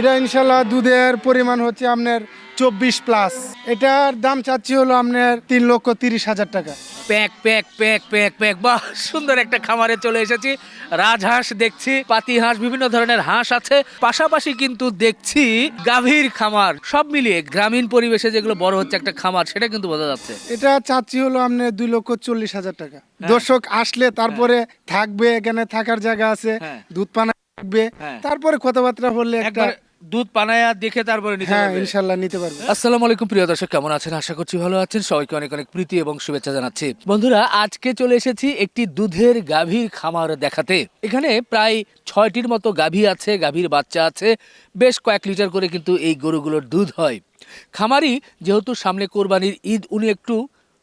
এটা ইনশাল্লাহ দুধের পরিমাণ হচ্ছে আপনার চব্বিশ প্লাস এটার দাম চাচ্ছি হলো আপনার তিন লক্ষ তিরিশ হাজার টাকা। Pack pack pack pack pack. বাহ সুন্দর একটা খামারে চলে এসেছি। রাজহাঁস দেখছি পাতি হাঁস বিভিন্ন ধরনের হাঁস আছে। পাশাপাশি কিন্তু দেখছি গাভীর খামার। সব মিলিয়ে গ্রামীণ পরিবেশে যেগুলো বড় হচ্ছে একটা খামার সেটা কিন্তু বোঝা যাচ্ছে। এটা চাচ্ছি হলো আপনার দুই লক্ষ চল্লিশ হাজার টাকা। হ্যাঁ। দর্শক আসলে তারপরে থাকবে এখানে থাকার জায়গা আছে হ্যাঁ। দুধ পানা থাকবে। হ্যাঁ। তারপরে কথাবার্তা বললে একটা দুধ পানায়া দেখে তারপরে নিতে হ্যাঁ হবে ইনশাল্লাহ নিতে পারবে। আসসালামু আলাইকুম প্রিয় দর্শক কেমন আছেন? আশা করছি ভালো আছেন। সবাইকে অনেক অনেক প্রীতি এবং শুভেচ্ছা জানাচ্ছি। বন্ধুরা আজকে চলে এসেছি একটি দুধের গাভীর খামার দেখাতে। এখানে প্রায় ছয়টির মতো গাভী আছে গাভীর বাচ্চা আছে। বেশ কয়েক লিটার করে কিন্তু এই গরুগুলোর দুধ হয়। খামারি যেহেতু সামনে কোরবানির ঈদ উনি একটু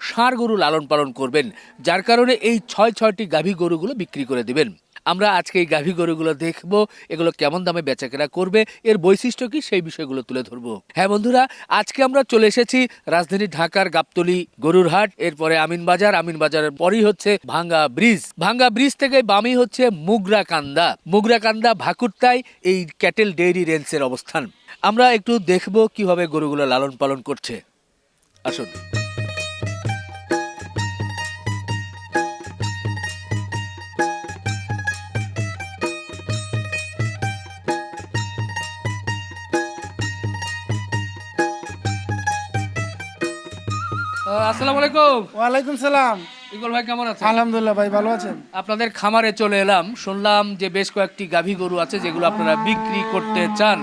ষাঁড় গরু লালন পালন করবেন। যার কারণে এই ছয় ছয়টি গাভী গরুগুলো বিক্রি করে দিবেন। আমরা আজকে এই গাভী গরুগুলো দেখব, এগুলো কেমন দামে বেচাকেনা করবে, এর বৈশিষ্ট্য কি সেই বিষয়গুলো তুলে ধরবো। হ্যাঁ বন্ধুরা, আজকে আমরা চলে এসেছি রাজধানী ঢাকার গাবতলি গরুর হাট, এরপরে আমিনবাজার আমিনবাজারের পরই হচ্ছে ভাঙ্গা ব্রিজ। ভাঙ্গা ব্রিজ থেকে বামই হচ্ছে মুগরা কান্দা। মুগরা কান্দা ভাকুরতায় এই ক্যাটেল ডেইরি রেঞ্জের অবস্থান। আমরা একটু দেখব কীভাবে গরুগুলো লালন পালন করছে। আসুন। আসসালামু আলাইকুম। ওয়ালাইকুম সালাম। ইকবাল ভাই কেমন আছেন? আলহামদুলিল্লাহ ভাই ভালো আছেন? আপনাদের খামারে চলে এলাম। শুনলাম যে বেশ কয়েকটি গাভী গরু আছে যেগুলো আপনারা বিক্রি করতে চান।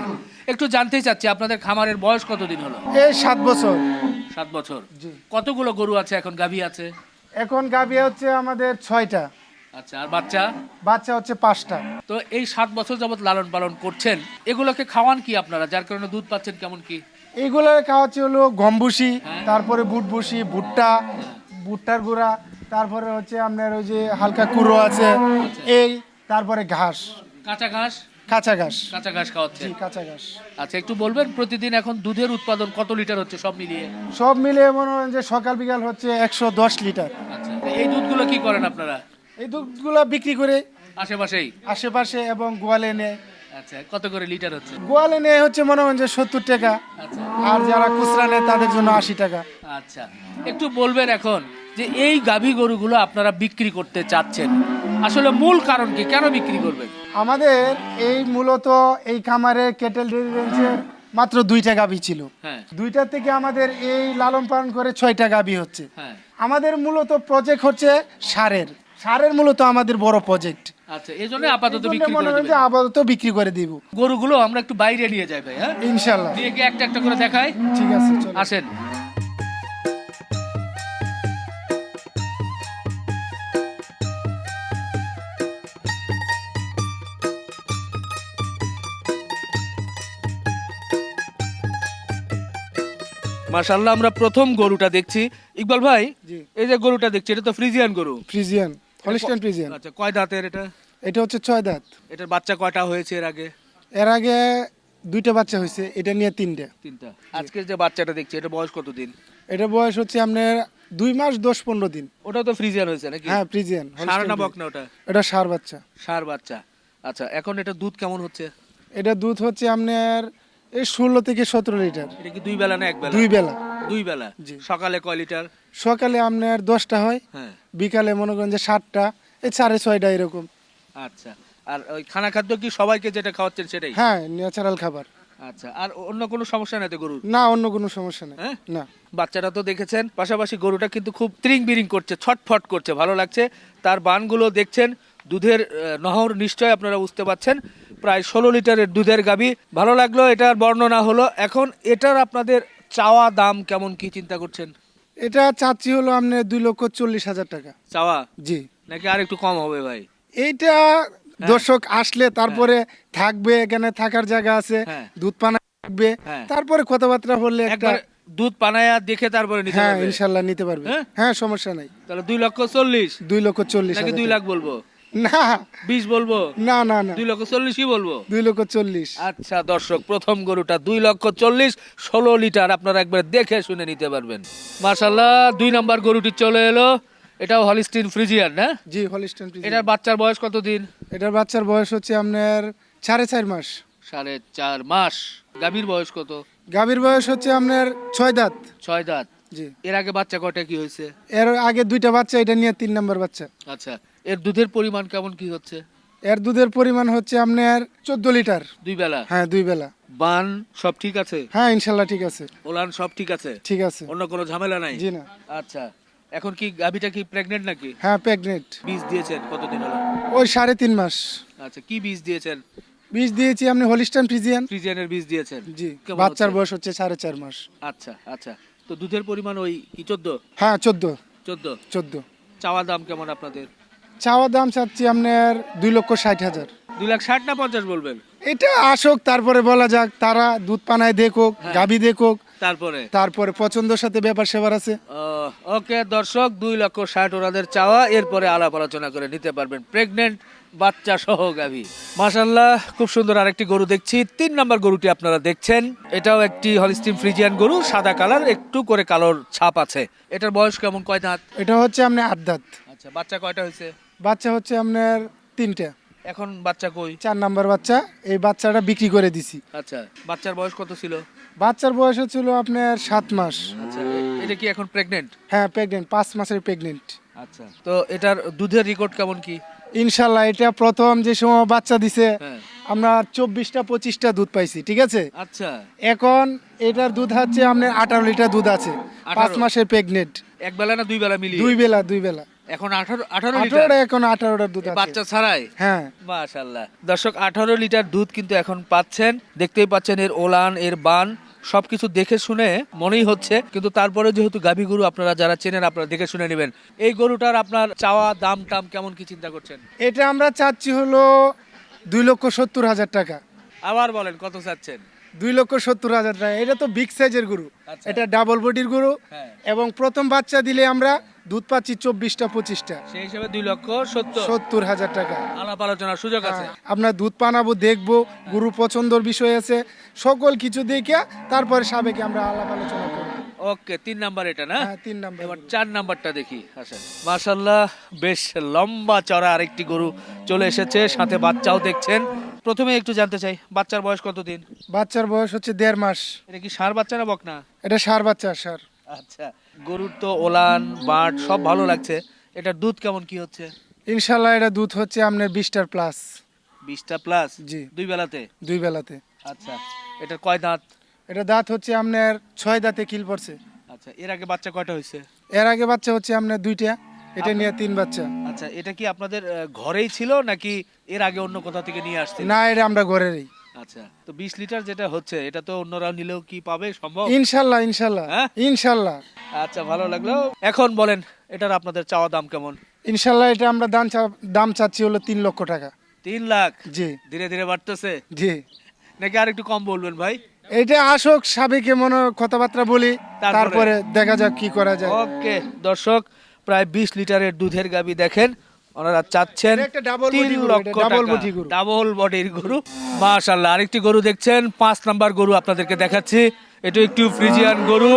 একটু জানতে চাচ্ছি আপনাদের খামারের বয়স কতদিন হলো? এই সাত বছর। সাত বছর। কতগুলো গরু আছে এখন গাভী আছে? এখন গাভী হচ্ছে আমাদের ছয়টা। আচ্ছা আর বাচ্চা? বাচ্চা হচ্ছে পাঁচটা। তো এই সাত বছর যাবত লালন পালন করছেন। এগুলোকে খাওয়ান কি আপনারা? যার কারণে দুধ পাচ্ছেন কেমন কি? এইগুলোর খাওয়াচ্ছে হলো গম ভুসি হ্যাঁ। তারপরে বুট ভুসি ভুট্টা ভুট্টার গুঁড়া তারপরে হচ্ছে আপনার ওই যে হালকা কুড়ো আছে এই তারপরে ঘাস। কাঁচা ঘাস? কাঁচা ঘাস। কাঁচা ঘাস খাওয়াচ্ছেন জি কাঁচা ঘাস। আচ্ছা একটু বলবেন প্রতিদিন এখন দুধের উৎপাদন কত লিটার হচ্ছে সব মিলিয়ে? সব মিলিয়ে মনে হয় যে সকাল বিকাল হচ্ছে একশো দশ লিটার। আচ্ছা এই দুধগুলো কি করেন আপনারা? এই দুধগুলো বিক্রি করে। আশেপাশেই? আশেপাশে এবং গোয়ালে নেয় আচ্ছা কত করে লিটার হচ্ছে? গোয়ালে নেয় হচ্ছে মনে হয় যে সত্তর টাকা আচ্ছা। আর যারা খুচরা নেয় তাদের জন্য আশি টাকা। আচ্ছা একটু বলবেন এখন যে এই গাভী গরুগুলো আপনারা বিক্রি করতে চাচ্ছেন। আসলে মূল কারণ কি? কেন বিক্রি করবেন? আমাদের এই মূলত এই খামারে কেটেল ডেয়ারি রেঞ্জের মাত্র দুইটা গাভী ছিল। হ্যাঁ। দুইটা থেকে আমাদের এই লালন পালন করে ছয়টা গাভী হচ্ছে। হ্যাঁ। আমাদের মূলত প্রজেক্ট হচ্ছে সারের। সারের মূলত আমাদের বড় প্রজেক্ট আচ্ছা এই জন্য আপাতত বিক্রি করে দেবেন। আপাতত বিক্রি করে দিব। গরুগুলো আমরা একটু বাইরে নিয়ে যাই ভাই হ্যাঁ? ইনশাল্লাহ দিয়ে গিয়ে একটা একটা করে দেখাই। ঠিক আছে চলো। আসেন। মাশাল্লাহ আমরা প্রথম গরুটা দেখছি। ইকবাল ভাই এই যে গরুটা দেখছি এটা তো ফ্রিজিয়ান গরু। ফ্রিজিয়ান। হলিস্টান ফ্রিজিয়ান আচ্ছা কয় দাঁতের এটা? এটা হচ্ছে ছয় দাঁত। এটার বাচ্চা কয়টা হয়েছে এর আগে? এর আগে দুইটা বাচ্চা হয়েছে এটা নিয়ে তিনটা। তিনটা। আজকের যে বাচ্চাটা দেখছি এটা বয়স কতদিন? এটা বয়স হচ্ছে আপনার দুই মাস দশ পনেরো দিন। ওটাও তো ফ্রিজিয়ান হয়েছে নাকি? হ্যাঁ ফ্রিজিয়ান সার না বক না ওটা? এটা সার বাচ্চা। সার বাচ্চা। আচ্ছা এখন এটা দুধ কেমন হচ্ছে? এটা দুধ হচ্ছে আপনার এই ষোলো থেকে সতেরো লিটার। এটা কি দুই বেলা না এক বেলা? দুই বেলা। দুই বেলা। সকালে কয় লিটার? সকালে আপনার দশটা হয় হ্যাঁ। বিকালে মনে করেন যে সাতটা এই সাড়ে ছয়টা এরকম। আচ্ছা। আর ওই খানা খাদ্য কি সবাইকে যেটা খাওয়াচ্ছেন সেটাই? হ্যাঁ ন্যাচারাল খাবার। আচ্ছা। আর অন্য কোনো সমস্যা নাই তো গরুর? না অন্য কোনো সমস্যা নেই। হ্যাঁ? না। বাচ্চাটা তো দেখেছেন পাশাপাশি গরুটা কিন্তু খুব ত্রিং বিরিং করছে ছটফট করছে ভালো লাগছে। তার বানগুলো দেখছেন দুধের নহর নিশ্চয় আপনারা বুঝতে পাচ্ছেন প্রায় ষোলো লিটারের দুধের গাবি ভালো লাগল এটার বর্ণনা হলো। এখন এটার আপনাদের চাওয়া দাম কেমন কি চিন্তা করছেন? এটা চাচ্ছি হলো আপনার দুই লক্ষ চল্লিশ হাজার টাকা। চাওয়া? জি। নাকি আর একটু কম হবে ভাই? এইটা দর্শক আসলে তারপরে থাকবে এখানে থাকার জায়গা আছে হ্যাঁ। দুধ পানা থাকবে। হ্যাঁ। তারপরে কথাবার্তা বললে একটা একবার দুধ পানায়া দেখে তারপরে নিতে হ্যাঁ ইনশাল্লাহ নিতে পারবে। হ্যাঁ? হ্যাঁ সমস্যা নাই। তাহলে দুই লক্ষ চল্লিশ? দুই লক্ষ চল্লিশ নাকি দুই লাখ বলব? না। বিশ বলব? না না না। দুই লক্ষ চল্লিশই বলব? দুই লক্ষ চল্লিশ। আচ্ছা দর্শক প্রথম গরুটা দুই লক্ষ চল্লিশ ষোলো লিটার আপনারা একবার দেখে শুনে নিতে পারবেন। মার্শাল্লাহ দুই নাম্বার গরুটি চলে এলো। এটাও হলিস্টিন ফ্রিজিয়ান না? জি হলিস্টন এটার বাচ্চার বয়স কত দিন? এটার বাচ্চার বয়স হচ্ছে আপনার সাড়ে চার মাস। সাড়ে চার মাস। গাভীর বয়স কত? গাভীর বয়স হচ্ছে আপনার ছয় দাঁত। ছয় দাঁত। জি। এর আগে বাচ্চা কয়টা কি হয়েছে? এর আগে দুইটা বাচ্চা এটা নিয়ে তিন নম্বর বাচ্চা। আচ্ছা এর দুধের পরিমাণ কেমন কি হচ্ছে? এর দুধের পরিমাণ হচ্ছে আপনার চোদ্দ লিটার। দুই বেলা? হ্যাঁ দুই বেলা। বান সব ঠিক আছে? হ্যাঁ ইনশাল্লাহ ঠিক আছে। ওলান সব ঠিক আছে? ঠিক আছে। অন্য কোনো ঝামেলা নাই? জি না। আচ্ছা। এখন কি গাভীটা কি প্রেগনেন্ট নাকি? হ্যাঁ প্রেগনেন্ট বীজ দিয়েছেন কতদিন হলো? ওই সাড়ে তিন মাস। আচ্ছা কি বীজ দিয়েছেন? বীজ দিয়েছি আপনি হলিস্টান ফ্রিজিয়ান ফ্রিজিয়ানের বীজ দিয়েছেন। জি বাচ্চার বয়স হচ্ছে সাড়ে চার মাস। আচ্ছা আচ্ছা। তো দুধের পরিমাণ ওই কি চোদ্দ? হ্যাঁ চোদ্দ। চোদ্দ? চোদ্দ। চাওয়া দাম কেমন আপনাদের? চাওয়া দাম চাচ্ছি আপনার দুই লক্ষ ষাট হাজার। দুই লাখ ষাট না পঞ্চাশ বলবেন? এটা আসুক তারপরে বলা যাক তারা দুধ পানায় দেখুক হ্যাঁ। গাভী দেখুক তারপরে? তারপরে পছন্দের সাথে ব্যাপার সেবার আছে। ওকে দর্শক দুই লক্ষ ষাট ওনাদের চাওয়া এরপরে আলাপ আলোচনা করে নিতে পারবেন প্রেগনেন্ট বাচ্চা সহ গাভী। মাশাল্লাহ খুব সুন্দর আরেকটি গরু দেখছি। তিন নম্বর গরুটি আপনারা দেখছেন। এটাও একটি হলিস্টিম ফ্রিজিয়ান গরু সাদা কালার একটু করে কালোর ছাপ আছে। এটার বয়স কেমন কয় দাঁত? এটা হচ্ছে আপনার আট দাঁত। আচ্ছা বাচ্চা কয়টা হয়েছে? বাচ্চা হচ্ছে আপনার তিনটা। এখন বাচ্চা কই? চার নাম্বার বাচ্চা এই বাচ্চাটা বিক্রি করে দিছি। আচ্ছা বাচ্চার বয়স কত ছিল? বাচ্চার বয়স হচ্ছিল আপনার সাত মাস। আচ্ছা এটা কি এখন প্রেগনেন্ট হ্যাঁ প্রেগনেন্ট পাঁচ মাসের প্রেগনেন্ট আচ্ছা তো এটার দুধের রেকর্ড কেমন কি? ইনশাল্লাহ এটা প্রথম যে সময় বাচ্চা দিছে হ্যাঁ। আমরা চব্বিশটা পঁচিশটা দুধ পাইছি ঠিক আছে? আচ্ছা। এখন এটার দুধ হচ্ছে আপনার আঠারো লিটার দুধ আছে পাঁচ মাসের প্রেগনেন্ট এক বেলা না দুই বেলা মিলিয়ে? দুই বেলা দুই বেলা। এখন আঠারো আঠারো লিটার? আঠারোটা এখন আঠারোটার দুধ আছে। বাচ্চা ছাড়াই? হ্যাঁ। মাশাল্লাহ দর্শক আঠারো লিটার দুধ কিন্তু এখন পাচ্ছেন। দেখতেই পাচ্ছেন এর ওলান এর বান সবকিছু দেখে শুনে মনেই হচ্ছে। কিন্তু তারপরে যেহেতু গাভী গরু আপনারা যারা চেনেন আপনারা দেখে শুনে নেবেন। এই গরুটার আপনার চাওয়া দাম টাম কেমন কি চিন্তা করছেন? এটা আমরা চাচ্ছি হলো দুই লক্ষ সত্তর হাজার টাকা। আবার বলেন কত চাচ্ছেন? দুই লক্ষ সত্তর হাজার টাকা। এটা তো বিগ সাইজের গরু। আচ্ছা। এটা ডাবল বডির গরু। হ্যাঁ। এবং প্রথম বাচ্চা দিলে আমরা দুধ পাচ্ছি চব্বিশটা পঁচিশটা। সেই হিসেবে দুই লক্ষ সত্তর। সত্তর হাজার টাকা। আলাপ আলোচনার সুযোগ আছে। হ্যাঁ, আপনার দুধ পানাবো দেখব গরু পছন্দর বিষয় আছে। সকল কিছু দেখে তারপরে সাবেকে আমরা আলাপ আলোচনা করব। ওকে তিন নাম্বার এটা না? হ্যাঁ তিন নাম্বার। এবার চার নাম্বারটা দেখি আসেন। মাশাল্লাহ বেশ লম্বা চড়া আরেকটি গরু চলে এসেছে সাথে বাচ্চাও দেখছেন। প্রথমে একটু জানতে চাই বাচ্চার বয়স কতদিন? বাচ্চার বয়স হচ্ছে দেড় মাস। এটা কি সার বাচ্চা না বকনা? এটা সার বাচ্চা সার। আচ্ছা গরুর তো ওলান বাট সব ভালো লাগছে। এটার দুধ কেমন কি হচ্ছে? ইনশাল্লাহ এটা দুধ হচ্ছে আপনার বিশটার প্লাস বিশটা প্লাস জি। দুই বেলাতে? দুই বেলাতে। আচ্ছা এটার কয় দাঁত? এটা দাঁত হচ্ছে আপনার ছয় দাঁতে কিল পড়ছে। আচ্ছা এর আগে বাচ্চা কয়টা হয়েছে? এর আগে বাচ্চা হচ্ছে আপনার দুইটা এটা নিয়ে তিন বাচ্চা। আচ্ছা এটা কি আপনাদের ঘরেই ছিল নাকি এর আগে অন্য কোথা থেকে নিয়ে আসছেন না এটা আমরা ঘরেরই। আচ্ছা তো বিশ লিটার যেটা হচ্ছে এটা তো অন্যরা নিলেও কি পাবে? সম্ভব? হ্যাঁ? আচ্ছা ভালো লাগল। এখন বলেন এটার আপনাদের চাওয়া দাম কেমন? এটা আমরা দাম দাম চাচ্ছি হলো লক্ষ টাকা। লাখ? জি। ধীরে ধীরে বাড়তেছে? জি। নাকি আর একটু কম বলবেন ভাই? এটা আসুক সাবেকে মনে কথাবার্তা বলি তারপরে? দেখা যাক কি করা যায়। ওকে দর্শক প্রায় বিশ লিটারের দুধের গাবি দেখেন। ওনারা চাচ্ছেন তিন লক্ষ। ডাবল বডির গরু মাশাল্লাহ আরেকটি গরু দেখছেন পাঁচ নাম্বার গরু আপনাদেরকে দেখাচ্ছি। এটা একটু ফ্রিজিয়ান গরু।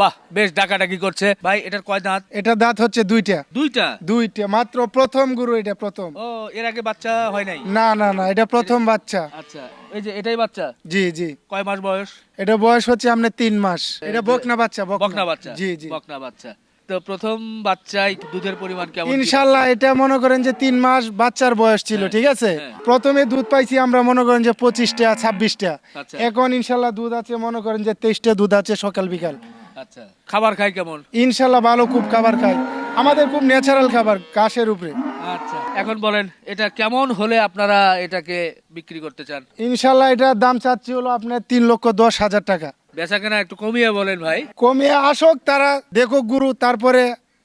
বাহ বেশ ডাকাডাকি করছে। ভাই এটার কয় দাঁত? এটা দাঁত হচ্ছে দুইটা। দুইটা? দুইটা মাত্র প্রথম গুরু এটা প্রথম। ও এর আগে বাচ্চা হয় নাই? না না না এটা প্রথম বাচ্চা। আচ্ছা এই যে এটাই বাচ্চা? জি জি। কয় মাস বয়স? এটা বয়স হচ্ছে আপনার তিন মাস। এটা বকনা বাচ্চা বকনা বাচ্চা। জি জি। বকনা বাচ্চা। তো প্রথম বাচ্চায় দুধের পরিমাণ কেমন ইনশাল্লাহ এটা মনে করেন যে তিন মাস বাচ্চার বয়স ছিল হ্যাঁ, ঠিক আছে? হ্যাঁ। প্রথমে দুধ পাইছি আমরা মনে করেন যে পঁচিশটা ছাব্বিশটা। আচ্ছা। এখন ইনশাল্লাহ দুধ আছে মনে করেন যে তেইশটা দুধ আছে সকাল বিকাল। আচ্ছা। খাবার খায় কেমন? ইনশাল্লাহ ভালো খুব খাবার খাই। আমাদের খুব ন্যাচারাল খাবার ঘাসের উপরে। আচ্ছা। এখন বলেন এটা কেমন হলে আপনারা এটাকে বিক্রি করতে চান? ইনশাল্লাহ এটার দাম চাচ্ছি হলো আপনার তিন লক্ষ দশ হাজার টাকা। বেচা কেনা একটু কমিয়ে বলেন ভাই। কমে আসুক তারা দেখুক গুরু তারপরে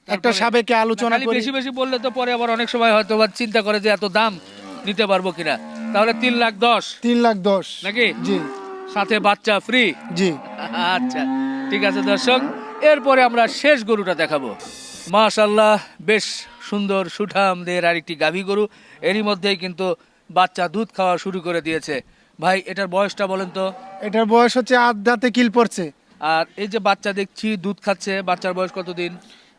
একটা সাবেকে আলোচনা করি। বেশি বেশি বললে তো পরে আবার অনেক সময় হয়তো বা চিন্তা করে যে এত দাম নিতে পারব কিনা। তাহলে তিন লাখ দশ। তিন লাখ দশ। নাকি? জি। সাথে বাচ্চা ফ্রি জি। আচ্ছা ঠিক আছে দর্শক এরপরে আমরা শেষ গরুটা দেখাবো। মাশাল্লাহ বেশ সুন্দর সুঠামদের আরেকটি গাভী গরু। এরই মধ্যেই কিন্তু বাচ্চা দুধ খাওয়া শুরু করে দিয়েছে। ভাই এটার বয়সটা বলেন তো। এটার বয়স হচ্ছে দাঁতে কিল পড়ছে। আর এই যে বাচ্চা দেখছি দুধ খাচ্ছে বাচ্চার বয়স কতদিন?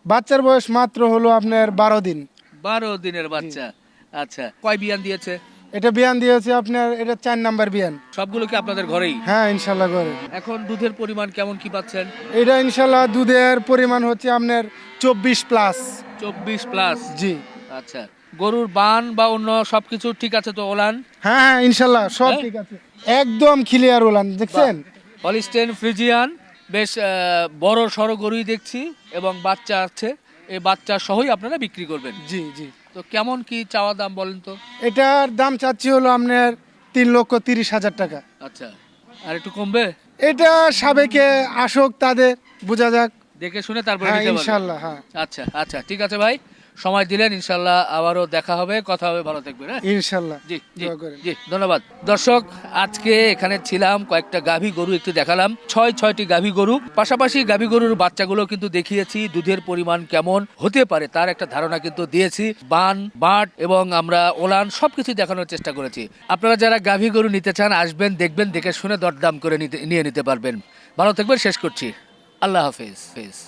বাচ্চার বয়স মাত্র হলো আপনার বারো দিন। বারো দিনের বাচ্চা। আচ্ছা কয় বিয়ান দিয়েছে? এটা বিয়ান দিয়েছে আপনার এটা চার নাম্বার বিয়ান। সবগুলো কি আপনাদের ঘরেই? হ্যাঁ ইনশাল্লাহ ঘরে। এখন দুধের পরিমাণ কেমন কি পাচ্ছেন? এটা ইনশাল্লাহ দুধের পরিমাণ হচ্ছে আপনার চব্বিশ প্লাস। চব্বিশ প্লাস। জি। আচ্ছা গরুর বান বা অন্য সবকিছু ঠিক আছে তো ওলান? হ্যাঁ হ্যাঁ ইনশাল্লাহ সব হ্যাঁ? ঠিক আছে। একদম ক্লিয়ার ওলান দেখছেন? হলিস্টেন ফ্রিজিয়ান বেশ বড় সড়ো গরুই দেখছি এবং বাচ্চা আছে। এই বাচ্চা সহই আপনারা বিক্রি করবেন। জি জি। তো কেমন কি চাওয়া দাম বলেন তো? এটার দাম চাচ্ছি হলো আপনার তিন লক্ষ তিরিশ হাজার টাকা। আচ্ছা আর একটু কমবে? এটা সাবেকে আসক তাদের বোঝা যাক। দেখে শুনে তারপরে হ্যাঁ। ইনশাল্লাহ হ্যাঁ। আচ্ছা আচ্ছা ঠিক আছে ভাই। সময় দিলেন ইনশাল্লাহ আবারও দেখা হবে কথা হবে ভালো থাকবেন হ্যাঁ? ইনশাল্লাহ জি জি জি ধন্যবাদ। দর্শক আজকে এখানে ছিলাম কয়েকটা গাভী গরু একটু দেখালাম। ছয় ছয়টি গাভী গরু। পাশাপাশি গাভী গরুর বাচ্চাগুলো কিন্তু দেখিয়েছি দুধের পরিমাণ কেমন হতে পারে তার একটা ধারণা কিন্তু দিয়েছি। বান বাট এবং আমরা ওলান সবকিছু দেখানোর চেষ্টা করেছি। আপনারা যারা গাভী গরু নিতে চান আসবেন দেখবেন দেখে শুনে দরদাম করে নিতে নিয়ে নিতে পারবেন। ভালো থাকবেন শেষ করছি। আল্লাহ হাফেজ হাফেজ।